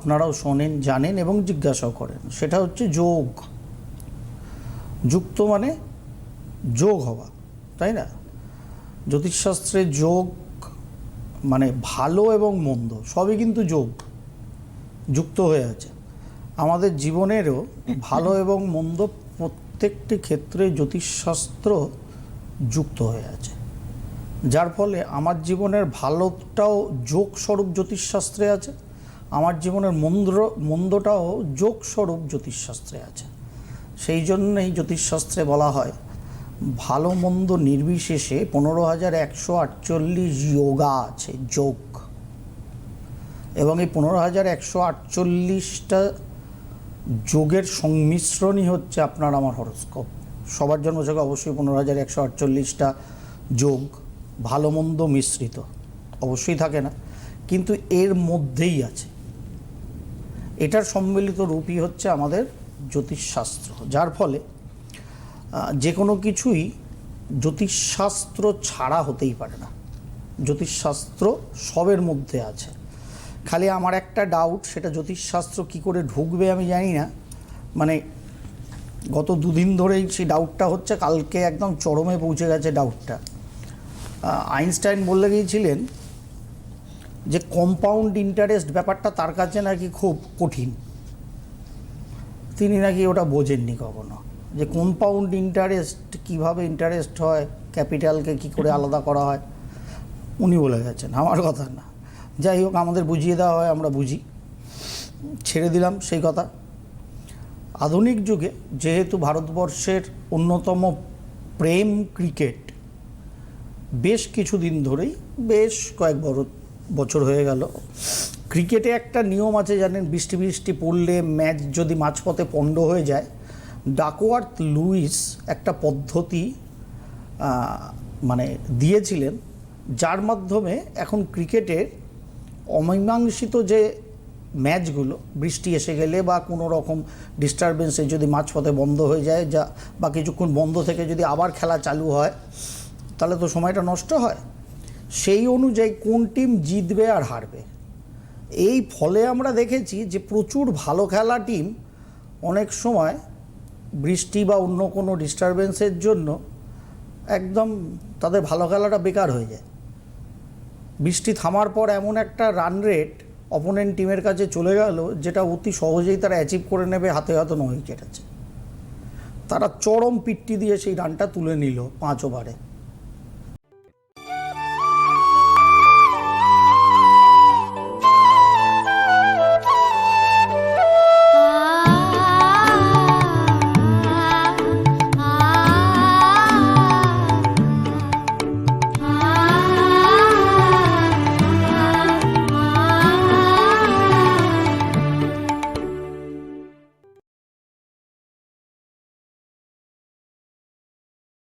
আপনারাও শোনেন, জানেন এবং জিজ্ঞাসাও করেন। সেটা হচ্ছে যোগ। যুক্ত মানে যোগ হওয়া, তাই না? জ্যোতিষশাস্ত্রে যোগ মানে ভালো এবং মন্দ, সবই কিন্তু যোগ, যুক্ত হয়ে আছে। আমাদের জীবনেরও ভালো এবং মন্দ প্রত্যেকটি ক্ষেত্রে জ্যোতিষশাস্ত্র যুক্ত হয়ে আছে। যার ফলে আমার জীবনের ভালোটাও যোগস্বরূপ জ্যোতিষশাস্ত্রে আছে। আমার জীবনের মন্দ মন্দটাও যোগস্বরূপ জ্যোতিষশাস্ত্রে আছে। সেই জন্যই জ্যোতিষশাস্ত্রে বলা হয়, ভালো মন্দ নির্বিশেষে পনেরো হাজার একশো আটচল্লিশ যোগা আছে, যোগ। এবং এই পনেরো হাজার একশো আটচল্লিশটা যোগের সংমিশ্রণই হচ্ছে আপনার আমার হরস্কোপ। সবার জন্য থেকে অবশ্যই পনেরো হাজার একশো আটচল্লিশটা যোগ, ভালো মন্দ মিশ্রিত। অবশ্যই থাকে না, কিন্তু এর মধ্যেই আছে। এটার সম্মিলিত রূপই হচ্ছে আমাদের জ্যোতিষশাস্ত্র, যার ফলে যে কোনো কিছুই জ্যোতিষশাস্ত্র ছাড়া হতেই পারে না। জ্যোতিষশাস্ত্র সবের মধ্যে আছে। খালি আমার একটা ডাউট সেটা জ্যোতিষশাস্ত্র কি করে ঢুকবে আমি জানি না। মানে গত দুদিন ধরেই সেই ডাউটটা হচ্ছে, কালকে একদম চরমে পৌঁছে গেছে ডাউটটা আইনস্টাইন বলে গিয়েছিলেন যে কম্পাউন্ড ইন্টারেস্ট ব্যাপারটা তার কাছে নাকি খুব কঠিন। তিনি নাকি ওটা বোঝেননি কখনো। যে কম্পাউন্ড ইন্টারেস্ট কীভাবে ইন্টারেস্ট হয় ক্যাপিটালকে কি করে আলাদা করা হয়, উনি বলে গেছেন, আমার কথা না। যাই হোক, আমাদের বুঝিয়ে দেওয়া হয়, আমরা বুঝি। ছেড়ে দিলাম সেই কথা। আধুনিক যুগে যেহেতু ভারতবর্ষের অন্যতম প্রেম ক্রিকেট, বেশ কিছুদিন ধরেই বেশ কয়েক বড় বছর হয়ে গেল। ক্রিকেটে একটা নিয়ম আছে জানেন, বৃষ্টি বৃষ্টি পড়লে ম্যাচ যদি মাঝপথে পণ্ড হয়ে যায়, ডাকওয়ার্থ লুইস একটা পদ্ধতি মানে দিয়েছিলেন, যার মাধ্যমে এখন ক্রিকেটের অমীমাংসিত যে ম্যাচগুলো, বৃষ্টি এসে গেলে বা কোনো রকম ডিস্টারবেন্সে যদি মাঝপথে বন্ধ হয়ে যায়, যা বা কিছুক্ষণ বন্ধ থেকে যদি আবার খেলা চালু হয়, তাহলে তো সময়টা নষ্ট হয়। সেই অনুযায়ী কোন টিম জিতবে আর হারবে। এই ফলে আমরা দেখেছি যে প্রচুর ভালো খেলা টিম অনেক সময় বৃষ্টি বা অন্য কোনো ডিস্টারবেন্সের জন্য একদম তাদের ভালো খেলাটা বেকার হয়ে যায়। বৃষ্টি থামার পর এমন একটা রান রেট অপোনেন্ট টিমের কাছে চলে গেল, যেটা অতি সহজেই তারা অ্যাচিভ করে নেবে, হাতে হাতে ন উইকেট আছে। তারা চরম পিট্টি দিয়ে সেই রানটা তুলে নিল পাঁচ ওভারে